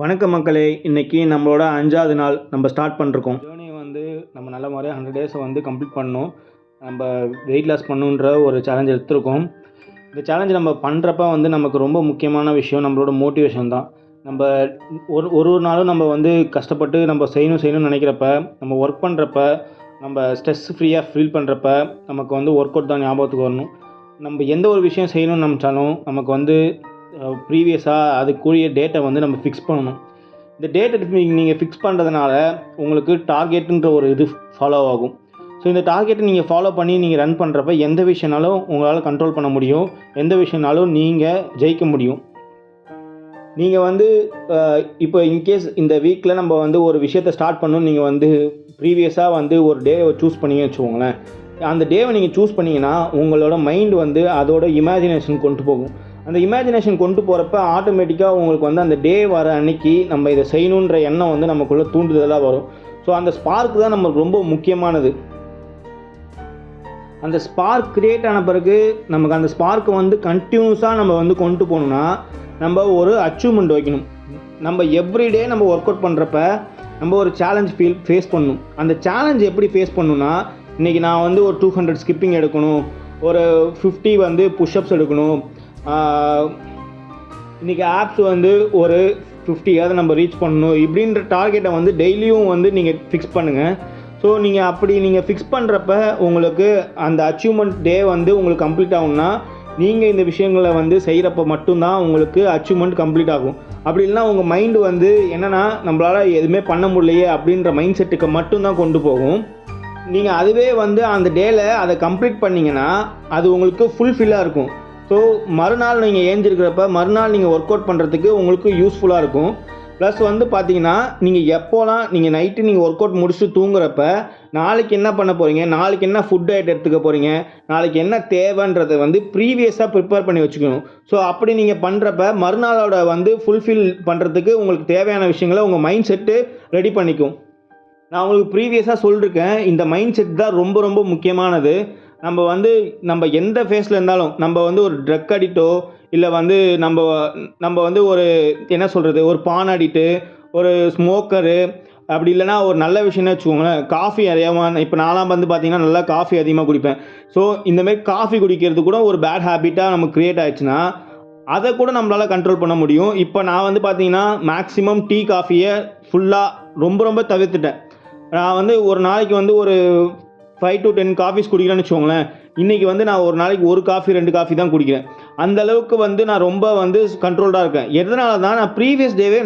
வணக்கம் மக்களே இன்னைக்கு நம்மளோட அஞ்சாவது நாள் நம்ம ஸ்டார்ட் பண்ணிருக்கோம் ஜேர்னி வந்து நம்ம நல்ல முறையாக ஹண்ட்ரட் டேஸை வந்து கம்ப்ளீட் பண்ணணும். நம்ம வெயிட் லாஸ் பண்ணுன்ற ஒரு சேலஞ்ச் எடுத்திருக்கோம். இந்த சேலஞ்ச் நம்ம பண்ணுறப்ப வந்து நமக்கு ரொம்ப முக்கியமான விஷயம் நம்மளோட மோட்டிவேஷன் தான். நம்ம ஒரு ஒரு ஒரு நாளும் நம்ம வந்து கஷ்டப்பட்டு நம்ம செய்யணும் செய்யணும்னு நினைக்கிறப்ப நம்ம ஒர்க் பண்ணுறப்ப நம்ம ஸ்ட்ரெஸ் ஃப்ரீயாக ஃபீல் பண்ணுறப்ப நமக்கு வந்து ஒர்க் அவுட் தான் ஞாபகத்துக்கு வரணும். நம்ம எந்த ஒரு விஷயம் செய்யணும்னு நினச்சாலும் நமக்கு வந்து ப்ரீவியஸாக அதுக்குரிய டேட்டை வந்து நம்ம ஃபிக்ஸ் பண்ணணும். இந்த டேட்டை நீங்கள் ஃபிக்ஸ் பண்ணுறதுனால உங்களுக்கு டார்கெட்டுன்ற ஒரு இது ஃபாலோ ஆகும். ஸோ இந்த டார்கெட்டை நீங்கள் ஃபாலோ பண்ணி நீங்கள் ரன் பண்ணுறப்ப எந்த விஷயனாலும் உங்களால் கண்ட்ரோல் பண்ண முடியும். எந்த விஷயனாலும் நீங்கள் ஜெயிக்க முடியும். நீங்கள் வந்து இப்போ இன்கேஸ் இந்த வீக்கில் நம்ம வந்து ஒரு விஷயத்தை ஸ்டார்ட் பண்ணணும். நீங்கள் வந்து ப்ரீவியஸாக வந்து ஒரு டேவை சூஸ் பண்ணி வச்சுக்கோங்களேன். அந்த டேவை நீங்கள் சூஸ் பண்ணிங்கன்னா உங்களோட மைண்ட் வந்து அதோட இமேஜினேஷன் கொண்டு போகும். அந்த இமேஜினேஷன் கொண்டு போகிறப்ப ஆட்டோமேட்டிக்காக உங்களுக்கு வந்து அந்த டே வர அன்னைக்கு நம்ம இதை செய்யணுன்ற எண்ணம் வந்து நமக்குள்ளே தூண்டுதலாக வரும். ஸோ அந்த ஸ்பார்க் தான் நம்மளுக்கு ரொம்ப முக்கியமானது. அந்த ஸ்பார்க் கிரியேட் ஆன பிறகு நமக்கு அந்த ஸ்பார்க்கை வந்து கண்டினியூஸாக நம்ம வந்து கொண்டு போகணுன்னா நம்ம ஒரு அச்சீவ்மெண்ட் வைக்கணும். நம்ம எவ்ரிடே நம்ம ஒர்க் அவுட் பண்ணுறப்ப நம்ம ஒரு சேலஞ்ச் ஃபீல் ஃபேஸ் பண்ணணும். அந்த சேலஞ்ச் எப்படி ஃபேஸ் பண்ணணும்னா இன்றைக்கி நான் வந்து ஒரு டூ ஹண்ட்ரட் ஸ்கிப்பிங் எடுக்கணும். ஒரு ஃபிஃப்டி வந்து புஷ்அப்ஸ் எடுக்கணும். இன்றைக்கி ஆப்ஸ் வந்து ஒரு ஃபிஃப்டியாவது நம்ம ரீச் பண்ணணும் இப்படின்ற டார்கெட்டை வந்து டெய்லியும் வந்து நீங்கள் ஃபிக்ஸ் பண்ணுங்கள் ஸோ நீங்கள் அப்படி நீங்கள் ஃபிக்ஸ் பண்ணுறப்ப உங்களுக்கு அந்த அச்சீவ்மெண்ட் டே வந்து உங்களுக்கு கம்ப்ளீட் ஆகும்னா நீங்கள் இந்த விஷயங்களை வந்து செய்கிறப்ப மட்டும்தான் உங்களுக்கு அச்சீவ்மெண்ட் கம்ப்ளீட் ஆகும். அப்படி இல்லைன்னா உங்கள் மைண்டு வந்து என்னென்னா நம்மளால் எதுவுமே பண்ண முடியலையே அப்படின்ற மைண்ட் செட்டுக்கு மட்டும்தான் கொண்டு போகும். நீங்கள் அதுவே வந்து அந்த டேல அதை கம்ப்ளீட் பண்ணிங்கன்னா அது உங்களுக்கு ஃபுல்ஃபில்லாக இருக்கும். ஸோ மறுநாள் நீங்கள் ஏஞ்சிருக்கிறப்ப மறுநாள் நீங்கள் ஒர்க் அவுட் பண்ணுறதுக்கு உங்களுக்கு யூஸ்ஃபுல்லாக இருக்கும். ப்ளஸ் வந்து பார்த்தீங்கன்னா நீங்கள் எப்போலாம் நீங்கள் நைட்டு நீங்கள் ஒர்க் அவுட் முடிச்சுட்டு தூங்குறப்ப நாளைக்கு என்ன பண்ண போகிறீங்க நாளைக்கு என்ன ஃபுட் டயட் எடுத்துக்க போகிறீங்க நாளைக்கு என்ன தேவைன்றதை வந்து ப்ரீவியஸாக ப்ரிப்பேர் பண்ணி வச்சுக்கணும். ஸோ அப்படி நீங்கள் பண்ணுறப்ப மறுநாளோட வந்து ஃபுல்ஃபில் பண்ணுறதுக்கு உங்களுக்கு தேவையான விஷயங்களை உங்கள் மைண்ட் செட்டு ரெடி பண்ணிக்கும். நான் உங்களுக்கு ப்ரீவியஸாக சொல்லியிருக்கேன் இந்த மைண்ட் செட் தான் ரொம்ப ரொம்ப முக்கியமானது. நம்ம வந்து நம்ம எந்த ஃபேஸில் இருந்தாலும் நம்ம வந்து ஒரு ட்ரக் அடிட்டோ இல்லை வந்து நம்ம நம்ம வந்து ஒரு என்ன சொல்கிறது ஒரு பான் அடிட்டு ஒரு ஸ்மோக்கரு அப்படி இல்லைன்னா ஒரு நல்ல விஷயம்னு வச்சுக்கோங்களேன் காஃபி அதிகமாக இப்போ நாலாம் வந்து பார்த்தீங்கன்னா நல்லா காஃபி அதிகமாக குடிப்பேன். ஸோ இந்தமாரி காஃபி குடிக்கிறது கூட ஒரு பேட் ஹேபிட்டாக நமக்கு க்ரியேட் ஆயிடுச்சுன்னா அதை கூட நம்மளால் கண்ட்ரோல் பண்ண முடியும். இப்போ நான் வந்து பார்த்தீங்கன்னா மேக்ஸிமம் டீ காஃபியை ஃபுல்லாக ரொம்ப ரொம்ப தவிர்த்துட்டேன். நான் வந்து ஒரு நாளைக்கு வந்து ஒரு ஃபைவ் டு டென் காஃபிஸ் குடிக்கிறேன்னு வச்சுக்கோங்களேன். இன்றைக்கி வந்து நான் ஒரு நாளைக்கு ஒரு காஃபி ரெண்டு காஃபி தான் குடிக்கிறேன். அந்த அளவுக்கு வந்து நான் ரொம்ப வந்து கண்ட்ரோல்டாக இருக்கேன். எதனால தான் நான் ப்ரீவியஸ் டேவே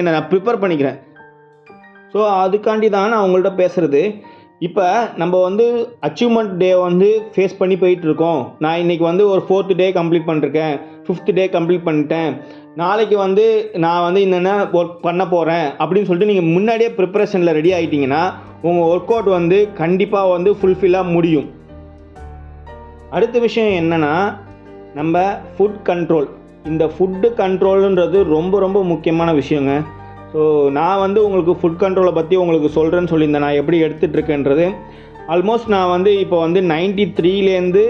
என்ன நான் ப்ரிப்பேர் பண்ணிக்கிறேன். ஸோ அதுக்காண்டி தான் நான் உங்கள்கிட்ட பேசுகிறது இப்போ நம்ம வந்து அச்சீவ்மெண்ட் டே வந்து ஃபேஸ் பண்ணி போயிட்டுருக்கோம் நான் இன்றைக்கி வந்து ஒரு ஃபோர்த்து டே கம்ப்ளீட் பண்ணிருக்கேன். ஃபிஃப்த் டே கம்ப்ளீட் பண்ணிட்டேன். நாளைக்கு வந்து நான் வந்து என்னென்ன ஒர்க் பண்ண போகிறேன் அப்படின்னு சொல்லிட்டு நீங்கள் முன்னாடியே ப்ரிப்பரேஷனில் ரெடி ஆகிட்டிங்கன்னா உங்கள் ஒர்க் அவுட் வந்து கண்டிப்பாக வந்து ஃபுல்ஃபில்லாக முடியும். அடுத்த விஷயம் என்னென்னா நம்ம ஃபுட் கண்ட்ரோல் இந்த ஃபுட்டு கண்ட்ரோலுன்றது ரொம்ப ரொம்ப முக்கியமான விஷயங்க. ஸோ நான் வந்து உங்களுக்கு ஃபுட் கண்ட்ரோலை பற்றி உங்களுக்கு சொல்கிறேன்னு சொல்லியிருந்தேன். நான் எப்படி எடுத்துகிட்டு இருக்கேன்றது. ஆல்மோஸ்ட் நான் வந்து இப்போ வந்து நைன்டி த்ரீலேருந்து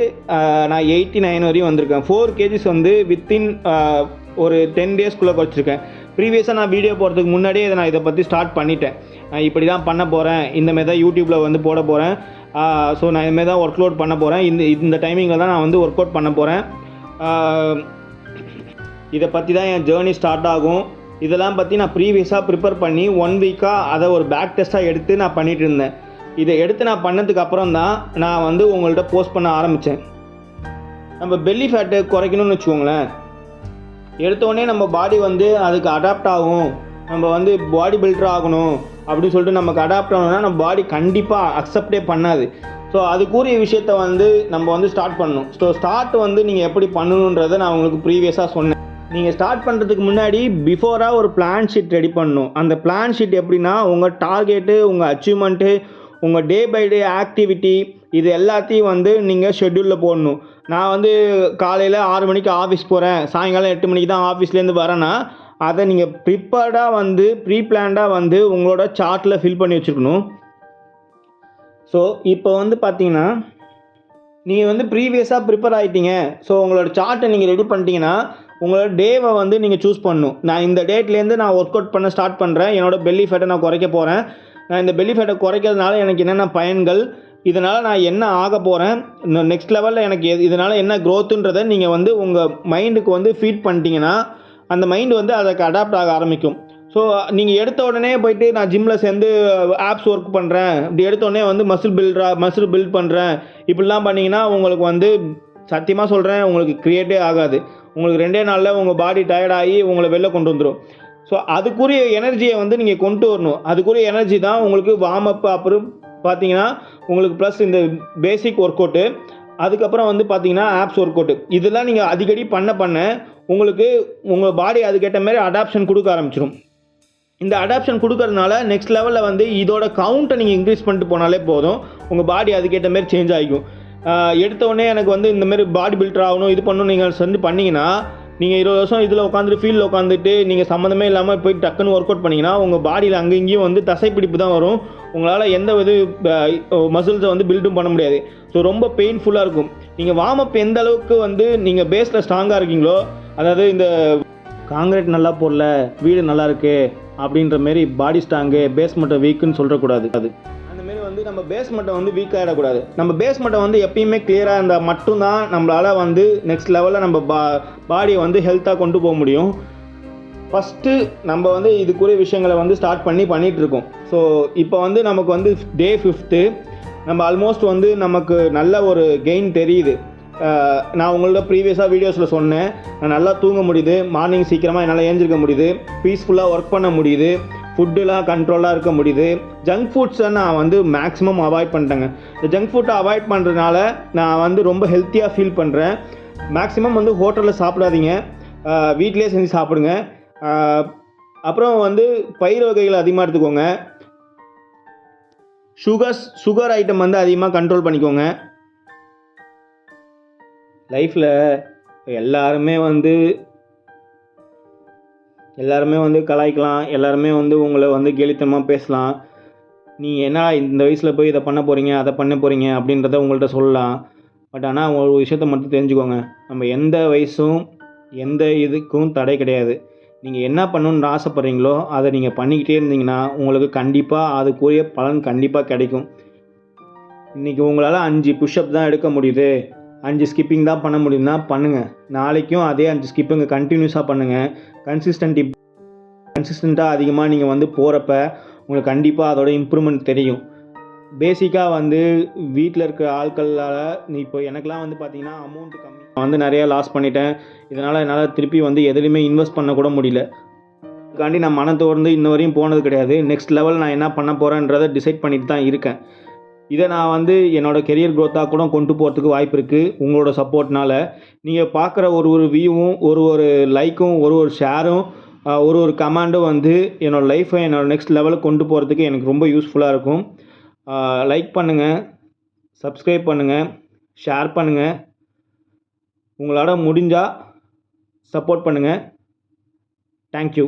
நான் எயிட்டி நைன் வரையும் வந்திருக்கேன். ஃபோர் கேஜிஸ் வந்து வித்தின் ஒரு டென் டேஸ்க்குள்ளே குறைச்சிருக்கேன். ப்ரீவியஸாக நான் வீடியோ போகிறதுக்கு முன்னாடியே இதை நான் இதை பற்றி ஸ்டார்ட் பண்ணிட்டேன். நான் இப்படி தான் பண்ண போகிறேன் இந்தமாரி தான் யூடியூப்பில் வந்து போட போகிறேன் ஸோ நான் இதுமாரி தான் ஒர்க் லோட் பண்ண போகிறேன் இந்த இந்த டைமிங்கில் தான் நான் வந்து ஒர்க் அவுட் பண்ண போகிறேன் இதை பற்றி தான் என் ஜேர்னி ஸ்டார்ட் ஆகும். இதெல்லாம் பற்றி நான் ப்ரீவியஸாக ப்ரிப்பேர் பண்ணி ஒன் வீக்காக அதை ஒரு பேக் டெஸ்ட்டாக எடுத்து நான் பண்ணிகிட்டு இருந்தேன். இதை எடுத்து நான் பண்ணதுக்கு அப்புறம் தான் நான் வந்து உங்கள்கிட்ட போஸ்ட் பண்ண ஆரம்பித்தேன் நம்ம பெல்லி ஃபேட்டை குறைக்கணும்னு வச்சுக்கோங்களேன். எடுத்தோடனே நம்ம பாடி வந்து அதுக்கு அடாப்ட் ஆகும். நம்ம வந்து பாடி பில்டர் ஆகணும் அப்படின்னு சொல்லிட்டு நமக்கு அடாப்ட் ஆகணும்னா நம்ம பாடி கண்டிப்பாக அக்செப்டே பண்ணாது. ஸோ அதுக்குரிய விஷயத்த வந்து நம்ம வந்து ஸ்டார்ட் பண்ணணும். ஸோ ஸ்டார்ட் வந்து நீங்கள் எப்படி பண்ணணுன்றதை நான் உங்களுக்கு ப்ரீவியஸாக சொன்னேன். நீங்கள் ஸ்டார்ட் பண்ணுறதுக்கு முன்னாடி பிஃபோராக ஒரு பிளான் ஷீட் ரெடி பண்ணணும். அந்த பிளான் ஷீட் எப்படின்னா உங்கள் டார்கெட்டு உங்கள் அச்சீவ்மெண்ட்டு உங்கள் டே பை டே ஆக்டிவிட்டி இது எல்லாத்தையும் வந்து நீங்கள் ஷெட்யூலில் போடணும். நான் வந்து காலையில் ஆறு மணிக்கு ஆஃபீஸ் போகிறேன் சாயங்காலம் எட்டு மணிக்கு தான் ஆஃபீஸ்லேருந்து வரேன்னா அதை நீங்கள் ப்ரிப்பேர்டாக வந்து ப்ரீ பிளான்டாக வந்து உங்களோட சார்ட்டில் ஃபில் பண்ணி வச்சுருக்கணும். ஸோ இப்போ வந்து பார்த்தீங்கன்னா நீங்கள் வந்து ப்ரீவியஸாக ப்ரிப்பேர் ஆகிட்டீங்க ஸோ உங்களோட சார்ட்டை நீங்கள் ரெடி பண்ணிட்டீங்கன்னா உங்களோட டேவை வந்து நீங்கள் சூஸ் பண்ணணும். நான் இந்த டேட்லேருந்து நான் ஒர்க் அவுட் பண்ண ஸ்டார்ட் பண்ணுறேன் என்னோடய பெல்லி ஃபேட்டை நான் குறைக்க போகிறேன் நான் இந்த பெல்லி ஃபேட்டை குறைக்கிறதுனால எனக்கு என்னென்ன பயன்கள்? இதனால் நான் என்ன ஆக போகிறேன் நெக்ஸ்ட் லெவலில் எனக்கு எது இதனால் என்ன க்ரோத்துன்றதை நீங்கள் வந்து உங்கள் மைண்டுக்கு வந்து ஃபீட் பண்ணிட்டீங்கன்னா அந்த மைண்டு வந்து அதுக்கு அடாப்ட் ஆக ஆரம்பிக்கும். ஸோ நீங்கள் எடுத்த உடனே போயிட்டு நான் ஜிம்மில் சேர்ந்து ஆப்ஸ் ஒர்க் பண்ணுறேன் இப்படி எடுத்த உடனே வந்து மசில் பில்டா மசில் பில்ட் பண்ணுறேன் இப்படிலாம் பண்ணிங்கன்னா உங்களுக்கு வந்து சத்தியமாக சொல்கிறேன் உங்களுக்கு க்ரியேட்டே ஆகாது. உங்களுக்கு ரெண்டே நாளில் உங்கள் பாடி டயர்டாகி உங்களை வெளில கொண்டு வந்துடும் ஸோ அதுக்குரிய எனர்ஜியை வந்து நீங்கள் கொண்டு வரணும். அதுக்குரிய எனர்ஜி தான் உங்களுக்கு வார்ம் அப் அப்புறம் பார்த்தீங்கன்னா உங்களுக்கு ப்ளஸ் இந்த பேசிக் ஒர்க் அவுட்டு அதுக்கப்புறம் வந்து பார்த்தீங்கன்னா ஆப்ஸ் ஒர்க் அவுட்டு இதெல்லாம் நீங்கள் அடிக்கடி பண்ண பண்ண உங்களுக்கு உங்கள் பாடி அதுக்கேற்ற மாதிரி அடாப்ஷன் கொடுக்க ஆரம்பிச்சிடும் இந்த அடாப்ஷன் கொடுக்கறதுனால நெக்ஸ்ட் லெவலில் வந்து இதோட கவுண்ட்டை நீங்கள் இன்க்ரீஸ் பண்ணிட்டு போனாலே போதும். உங்கள் பாடி அதுக்கேற்ற மாதிரி சேஞ்ச் ஆகிக்கும். எடுத்த உடனே எனக்கு வந்து இந்தமாரி பாடி பில்டர் ஆகணும் இது பண்ணணும் நீங்கள் வந்து பண்ணிங்கன்னா நீங்கள் இருபது வருஷம் இதில் உட்காந்துட்டு ஃபீல்டில் உட்காந்துட்டு நீங்கள் சம்மந்தமே இல்லாமல் போய் டக்குன்னு ஒர்க் அவுட் பண்ணிங்கன்னா உங்கள் பாடியில் அங்கே இங்கேயும் வந்து தசைப்பிடிப்பு தான் வரும். உங்களால் எந்த இது மசில்ஸை வந்து பில்டும் பண்ண முடியாது. ஸோ ரொம்ப பெயின்ஃபுல்லாக இருக்கும். நீங்கள் வார்ம் அப் எந்த அளவுக்கு வந்து நீங்கள் பேஸில் ஸ்ட்ராங்காக இருக்கீங்களோ அதாவது இந்த காங்கிரீட் நல்லா போடல வீடு நல்லா இருக்கு அப்படின்ற மாரி பாடி ஸ்ட்ராங்கு மட்டும் வீக்குன்னு சொல்கிறக்கூடாது அது வந்து நம்ம பேஸ்மெண்ட்டை வந்து வீக் ஆகிடக்கூடாது நம்ம பேஸ்மெண்ட்டை வந்து எப்பயுமே கிளியராக இருந்தால் மட்டும்தான் நம்மளால் வந்து நெக்ஸ்ட் லெவலில் நம்ம பா பாடியை வந்து ஹெல்த்தாக கொண்டு போக முடியும். ஃபஸ்ட்டு நம்ம வந்து இதுக்குரிய விஷயங்களை வந்து ஸ்டார்ட் பண்ணி பண்ணிகிட்டு இருக்கோம். ஸோ இப்போ வந்து நமக்கு வந்து டே ஃபிஃப்த்து நம்ம ஆல்மோஸ்ட் வந்து நமக்கு நல்ல ஒரு கெயின் தெரியுது. நான் உங்களோட ப்ரீவியஸாக வீடியோஸில் சொன்னேன். நான் நல்லா தூங்க முடியுது. மார்னிங் சீக்கிரமாக என்னால் ஏஞ்சிருக்க முடியுது. பீஸ்ஃபுல்லாக ஒர்க் பண்ண முடியுது. ஃபுட்டுலாம் கண்ட்ரோலாக இருக்க முடியுது. ஜங்க் ஃபுட்ஸை நான் வந்து மேக்ஸிமம் அவாய்ட் பண்ணிட்டேங்க. இந்த ஜங்க் ஃபுட்டை அவாய்ட் பண்ணுறதுனால நான் வந்து ரொம்ப ஹெல்த்தியாக ஃபீல் பண்ணுறேன் மேக்ஸிமம் வந்து ஹோட்டலில் சாப்பிடாதீங்க. வீட்டிலே வீட்டிலேயே செஞ்சு சாப்பிடுங்க. அப்புறம் வந்து பயிர் வகைகள் அதிகமாக எடுத்துக்கோங்க. சுகர்ஸ் சுகர் ஐட்டம் வந்து அதிகமாக கண்ட்ரோல் பண்ணிக்கோங்க. லைஃப்பில் எல்லாருமே வந்து எல்லாருமே வந்து கலாய்க்கலாம். எல்லாருமே வந்து உங்களை வந்து கேலித்தனமாக பேசலாம். நீ என்ன இந்த வயசில் போய் இதை பண்ண போகிறீங்க அதை பண்ண போகிறீங்க அப்படின்றத உங்கள்கிட்ட சொல்லலாம். பட் ஆனால் ஒரு விஷயத்த மட்டும் தெரிஞ்சுக்கோங்க. நம்ம எந்த வயசும் எந்த இதுக்கும் தடை கிடையாது. நீங்கள் என்ன பண்ணணுன்னு ஆசைப்பட்றீங்களோ அதை நீங்கள் பண்ணிக்கிட்டே இருந்தீங்கன்னா உங்களுக்கு கண்டிப்பாக அதுக்குரிய பலன் கண்டிப்பாக கிடைக்கும். இன்றைக்கி உங்களால் அஞ்சு புஷ்அப் தான் எடுக்க முடியுது. அஞ்சு ஸ்கிப்பிங் தான் பண்ண முடியும்னா பண்ணுங்கள் நாளைக்கும் அதே அஞ்சு ஸ்கிப்புங்க கண்டினியூஸாக பண்ணுங்கள் கன்சிஸ்டன்ட் கன்சிஸ்டண்ட்டாக அதிகமாக நீங்கள் வந்து போகிறப்ப உங்களுக்கு கண்டிப்பாக அதோட இம்ப்ரூவ்மெண்ட் தெரியும். பேசிக்காக வந்து வீட்டில் இருக்க ஆட்களால் நீ இப்போ எனக்கெலாம் வந்து பார்த்தீங்கன்னா அமௌண்ட் கம்மி. நான் வந்து நிறையா லாஸ் பண்ணிட்டேன். இதனால் என்னால் திருப்பி வந்து எதுலேயுமே இன்வெஸ்ட் பண்ணக்கூட முடியல. அதுக்காண்டி நான் மனத்தோர்ந்து இன்ன வரையும் போனது கிடையாது. நெக்ஸ்ட் லெவல் நான் என்ன பண்ண போகிறேன்றதை டிசைட் பண்ணிட்டு தான் இருக்கேன். இதை நான் வந்து என்னோடய கெரியர் க்ரோத்தாக கூட கொண்டு போகிறதுக்கு வாய்ப்பு இருக்குது உங்களோட சப்போர்ட்னால் நீங்கள் பார்க்குற ஒரு ஒரு வியூவும் ஒரு ஒரு லைக்கும் ஒரு ஒரு ஷேரும் ஒரு ஒரு கமாண்டும் வந்து என்னோடய லைஃப்பை என்னோடய நெக்ஸ்ட் லெவலுக்கு கொண்டு போகிறதுக்கு எனக்கு ரொம்ப யூஸ்ஃபுல்லாக இருக்கும். லைக் பண்ணுங்கள் சப்ஸ்கிரைப் பண்ணுங்கள் ஷேர் பண்ணுங்கள் உங்களால் முடிஞ்சால் சப்போர்ட் பண்ணுங்கள் தேங்க்யூ